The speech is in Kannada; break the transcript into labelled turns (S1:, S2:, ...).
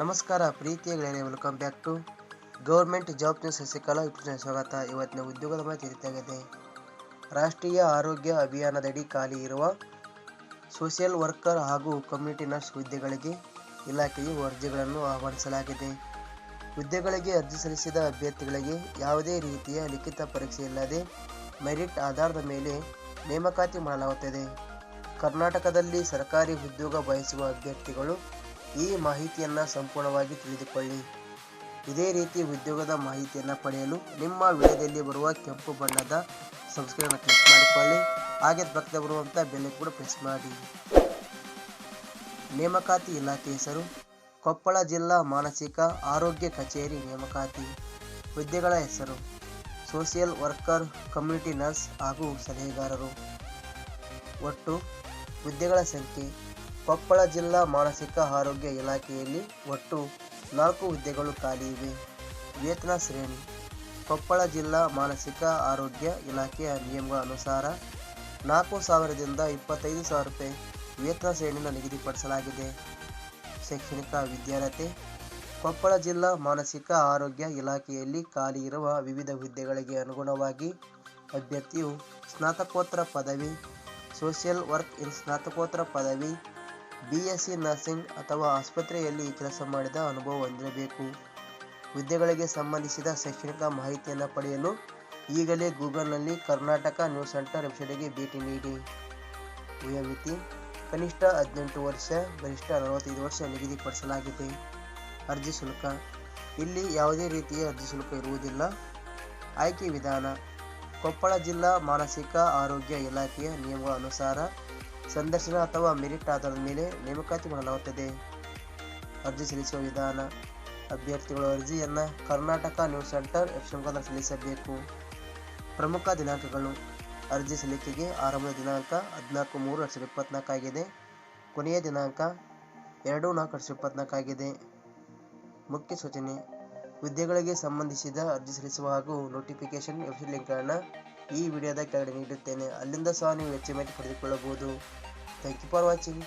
S1: ನಮಸ್ಕಾರ ಪ್ರೀತಿಯ ಗೆಳೆಯರೆ welcome back to government job news Sasikala ಸ್ವಾಗತ. ಇವತ್ತಿನ ಉದ್ಯೋಗದ ಮಾಹಿತಿ ತಿಳಿತಾಗಿದೆ ರಾಷ್ಟ್ರೀಯ ಆರೋಗ್ಯ ಅಭಿಯಾನದಡಿ ಖಾಲಿ ಇರುವ ಸೋಷಿಯಲ್ ವರ್ಕರ್ ಹಾಗೂ ಕಮ್ಯುನಿಟಿ ನರ್ಸ್ ಹುದ್ದೆಗಳಿಗೆ ಇಲಾಖೆಯು ಅರ್ಜಿಗಳನ್ನು ಆಹ್ವಾನಿಸಲಾಗಿದೆ. ಹುದ್ದೆಗಳಿಗೆ ಅರ್ಜಿ ಸಲ್ಲಿಸಿದ ಅಭ್ಯರ್ಥಿಗಳಿಗೆ ಯಾವುದೇ ರೀತಿಯ ಲಿಖಿತ ಪರೀಕ್ಷೆ ಇಲ್ಲದೆ ಮೆರಿಟ್ ಆಧಾರದ ಮೇಲೆ ನೇಮಕಾತಿ ಮಾಡಲಾಗುತ್ತದೆ. ಕರ್ನಾಟಕದಲ್ಲಿ ಸರ್ಕಾರಿ ಉದ್ಯೋಗ ಬಯಸುವ ಅಭ್ಯರ್ಥಿಗಳು ಈ ಮಾಹಿತಿಯನ್ನು ಸಂಪೂರ್ಣವಾಗಿ ತಿಳಿದುಕೊಳ್ಳಿ. ಇದೇ ರೀತಿ ಉದ್ಯೋಗದ ಮಾಹಿತಿಯನ್ನು ಪಡೆಯಲು ನಿಮ್ಮ ವಿಡಿಯೋದಲ್ಲಿ ಬರುವ ಕೆಂಪು ಬಣ್ಣದ ಸಬ್ಸ್ಕ್ರೈಬ್ ಕ್ಲಿಕ್ ಮಾಡಿಕೊಳ್ಳಿ. ಹಾಗೆ ಪಕ್ಕದ ಬರುವಂಥ ಬೆಲೆ ಕೂಡ ಪ್ರೆಸ್ ಮಾಡಿ. ನೇಮಕಾತಿ ಇಲಾಖೆ ಹೆಸರು, ಕೊಪ್ಪಳ ಜಿಲ್ಲಾ ಮಾನಸಿಕ ಆರೋಗ್ಯ ಕಚೇರಿ ನೇಮಕಾತಿ, ಹುದ್ದೆಗಳ ಹೆಸರು, ಸೋಷಿಯಲ್ ವರ್ಕರ್, ಕಮ್ಯುನಿಟಿ ನರ್ಸ್ ಹಾಗೂ ಸಲಹೆಗಾರರು. ಒಟ್ಟು ಹುದ್ದೆಗಳ ಸಂಖ್ಯೆ, ಕೊಪ್ಪಳ ಜಿಲ್ಲಾ ಮಾನಸಿಕ ಆರೋಗ್ಯ ಇಲಾಖೆಯಲ್ಲಿ ಒಟ್ಟು ನಾಲ್ಕು ಹುದ್ದೆಗಳು ಖಾಲಿ ಇವೆ. ವೇತನ ಶ್ರೇಣಿ, ಕೊಪ್ಪಳ ಜಿಲ್ಲಾ ಮಾನಸಿಕ ಆರೋಗ್ಯ ಇಲಾಖೆಯ ನಿಯಮಗಳ ಅನುಸಾರ ನಾಲ್ಕು ಸಾವಿರದಿಂದ ಇಪ್ಪತ್ತೈದು ಸಾವಿರ ರೂಪಾಯಿ ವೇತನ ಶ್ರೇಣಿಯನ್ನು ನಿಗದಿಪಡಿಸಲಾಗಿದೆ. ಶೈಕ್ಷಣಿಕ ವಿದ್ಯಾರ್ಹತೆ, ಕೊಪ್ಪಳ ಜಿಲ್ಲಾ ಮಾನಸಿಕ ಆರೋಗ್ಯ ಇಲಾಖೆಯಲ್ಲಿ ಖಾಲಿ ಇರುವ ವಿವಿಧ ಹುದ್ದೆಗಳಿಗೆ ಅನುಗುಣವಾಗಿ ಅಭ್ಯರ್ಥಿಯು ಸ್ನಾತಕೋತ್ತರ ಪದವಿ ಸೋಷಿಯಲ್ ವರ್ಕ್ ಇನ್ ಸ್ನಾತಕೋತ್ತರ ಪದವಿ ಬಿ ಎಸ್ ಸಿ ನರ್ಸಿಂಗ್ ಅಥವಾ ಆಸ್ಪತ್ರೆಯಲ್ಲಿ ಕೆಲಸ ಮಾಡಿದ ಅನುಭವ ಹೊಂದಿರಬೇಕು. ಹುದ್ದೆಗಳಿಗೆ ಸಂಬಂಧಿಸಿದ ಶೈಕ್ಷಣಿಕ ಮಾಹಿತಿಯನ್ನು ಪಡೆಯಲು ಈಗಲೇ ಗೂಗಲ್ನಲ್ಲಿ ಕರ್ನಾಟಕ ನ್ಯೂಸ್ ಸೆಂಟರ್ ವೆಬ್ಸೈಟ್ಗೆ ಭೇಟಿ ನೀಡಿ. ವಯೋಮಿತಿ ಕನಿಷ್ಠ ಹದಿನೆಂಟು ವರ್ಷ, ಗರಿಷ್ಠ ನಲವತ್ತೈದು ವರ್ಷ ನಿಗದಿಪಡಿಸಲಾಗಿದೆ. ಅರ್ಜಿ ಶುಲ್ಕ, ಇಲ್ಲಿ ಯಾವುದೇ ರೀತಿಯ ಅರ್ಜಿ ಶುಲ್ಕ ಇರುವುದಿಲ್ಲ. ಆಯ್ಕೆ ವಿಧಾನ ಕೊಪ್ಪಳ ಜಿಲ್ಲಾ ಮಾನಸಿಕ ಆರೋಗ್ಯ ಇಲಾಖೆಯ ನಿಯಮಗಳ ಅನುಸಾರ ಸಂದರ್ಶನ ಅಥವಾ ಮೆರಿಟ್ ಆಧಾರದ ಮೇಲೆ ನೇಮಕಾತಿ ಮಾಡಲಾಗುತ್ತದೆ. ಅರ್ಜಿ ಸಲ್ಲಿಸುವ ವಿಧಾನ, ಅಭ್ಯರ್ಥಿಗಳು ಅರ್ಜಿಯನ್ನು ಕರ್ನಾಟಕ ನ್ಯೂಸ್ ಸೆಂಟರ್ ಶಿವಮೊಗ್ಗದಲ್ಲಿ ಸಲ್ಲಿಸಬೇಕು. ಪ್ರಮುಖ ದಿನಾಂಕಗಳು, ಅರ್ಜಿ ಸಲ್ಲಿಕೆಗೆ ಆರಂಭದ ದಿನಾಂಕ ಹದಿನಾಲ್ಕು ಮೂರು ಎರಡು ಸಾವಿರದ ಇಪ್ಪತ್ನಾಲ್ಕಾಗಿದೆ ಕೊನೆಯ ದಿನಾಂಕ ಎರಡು ನಾಲ್ಕು ಎರಡು ಸಾವಿರದ ಇಪ್ಪತ್ನಾಲ್ಕಾಗಿದೆ ಮುಖ್ಯ ಸೂಚನೆ ಹುದ್ದೆಗಳಿಗೆ ಸಂಬಂಧಿಸಿದ ಅರ್ಜಿ ಸಲ್ಲಿಸುವ ಹಾಗೂ ನೋಟಿಫಿಕೇಶನ್ ವೆಬ್ಸೈಟ್ ಲಿಂಕ್ಗಳನ್ನು ಈ ವಿಡಿಯೋದ ಕೆಳಗಡೆ ನೀಡುತ್ತೇನೆ ಅಲ್ಲಿಂದ ಸಹ ನೀವು ಹೆಚ್ಚು ಮಾಹಿತಿ ಪಡೆದುಕೊಳ್ಳಬಹುದು. Thank you for watching